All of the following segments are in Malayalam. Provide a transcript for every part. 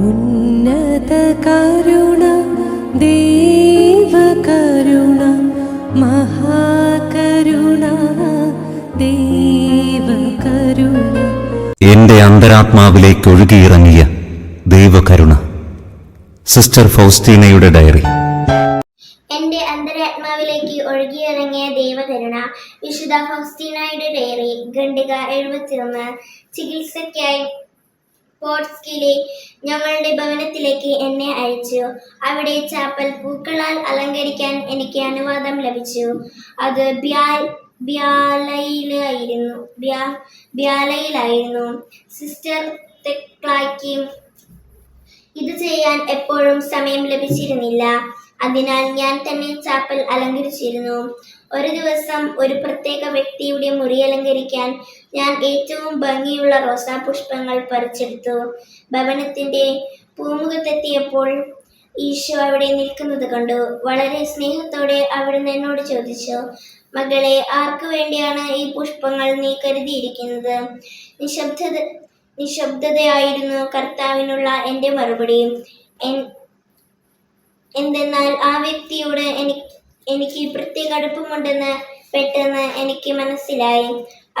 ഉന്നത കരുണ ദേവകരുണ മഹാകരുണ ദേവകരുണ എന്റെ അന്തരാത്മാവിലേക്ക് ഒഴുകിയിറങ്ങിയ ദൈവകരുണ സിസ്റ്റർ ഫൗസ്റ്റീനയുടെ ഡയറി. എന്റെ അന്തരാത്മാവിലേക്ക് ഒഴുകിയിറങ്ങിയ ദൈവകരുണ വിശുദ്ധ ഫൗസ്റ്റീനായുടെ ഡയറി ഖണ്ഡിക എഴുപത്തിയൊന്ന് ചികിത്സയ്ക്കായി പോർട്സ്കിലെ ഞങ്ങളുടെ ഭവനത്തിലേക്ക് എന്നെ അയച്ചു. അവിടെ ചാപ്പൽ പൂക്കളാൽ അലങ്കരിക്കാൻ എനിക്ക് അനുവാദം ലഭിച്ചു. അത് ബ്യാൽ ബ്യാലയിലായിരുന്നു ബ്യാ ബ്യാലയിലായിരുന്നു. സിസ്റ്റർ തെക്ലായ്ക്ക് ഇത് ചെയ്യാൻ എപ്പോഴും സമയം ലഭിച്ചിരുന്നില്ല. അതിനാൽ ഞാൻ തന്നെ ചാപ്പൽ അലങ്കരിച്ചിരുന്നു. ഒരു ദിവസം ഒരു പ്രത്യേക വ്യക്തിയുടെ മുറി അലങ്കരിക്കാൻ ഞാൻ ഏറ്റവും ഭംഗിയുള്ള റോസാ പുഷ്പങ്ങൾ പറിച്ചെടുത്തു. ഭവനത്തിന്റെ പൂമുഖത്തെത്തിയപ്പോൾ ഈശോ അവിടെ നിൽക്കുന്നത് കണ്ടു. വളരെ സ്നേഹത്തോടെ അവിടുന്ന് എന്നോട് ചോദിച്ചു മകളെ ആർക്കു വേണ്ടിയാണ് ഈ പുഷ്പങ്ങൾ നീ കരുതിയിരിക്കുന്നത്? നിശബ്ദത നിശബ്ദതയായിരുന്നു കർത്താവിനുള്ള എന്റെ മറുപടി. എന്തെന്നാൽ ആ വ്യക്തിയോട് എനിക്ക് എനിക്ക് പ്രത്യേക അടുപ്പമുണ്ടെന്ന് പെട്ടെന്ന് എനിക്ക് മനസ്സിലായി.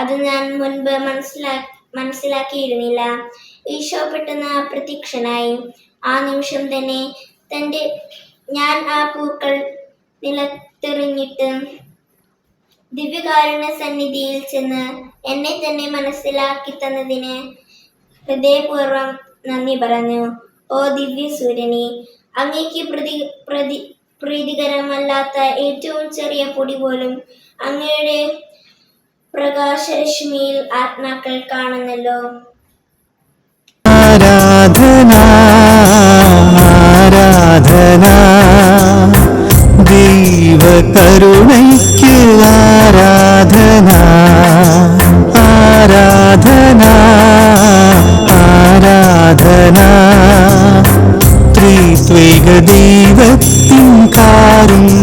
അത് ഞാൻ മുൻപ് മനസ്സിലാ മനസ്സിലാക്കിയിരുന്നില്ല. ഈശോ പെട്ടെന്ന് അപ്രത്യക്ഷനായി ആ നിമിഷം തന്നെ തന്റെ ഞാൻ ആ പൂക്കൾ നിലത്തെറിഞ്ഞിട്ട് ദിവ്യകാരുണ്യ സന്നിധിയിൽ ചെന്ന് എന്നെ തന്നെ മനസ്സിലാക്കി തന്നതിന് ഹൃദയപൂർവം നന്ദി പറഞ്ഞു. ഓ ദിവ്യ സൂര്യനെ അങ്ങേക്ക് പ്രതി പ്രതി പ്രീതികരമല്ലാത്ത ഏറ്റവും ചെറിയ പൊടി പോലും അങ്ങയുടെ പ്രകാശരശ്മിയിൽ ആത്മാക്കൾ കാണുന്നല്ലോ. ആരാധന ആരാധന ദൈവകരുണയ്ക്ക് ആരാധന ആരാധന ആരാധന. ത്രിത്വിക ദൈവത്തിൻ encaram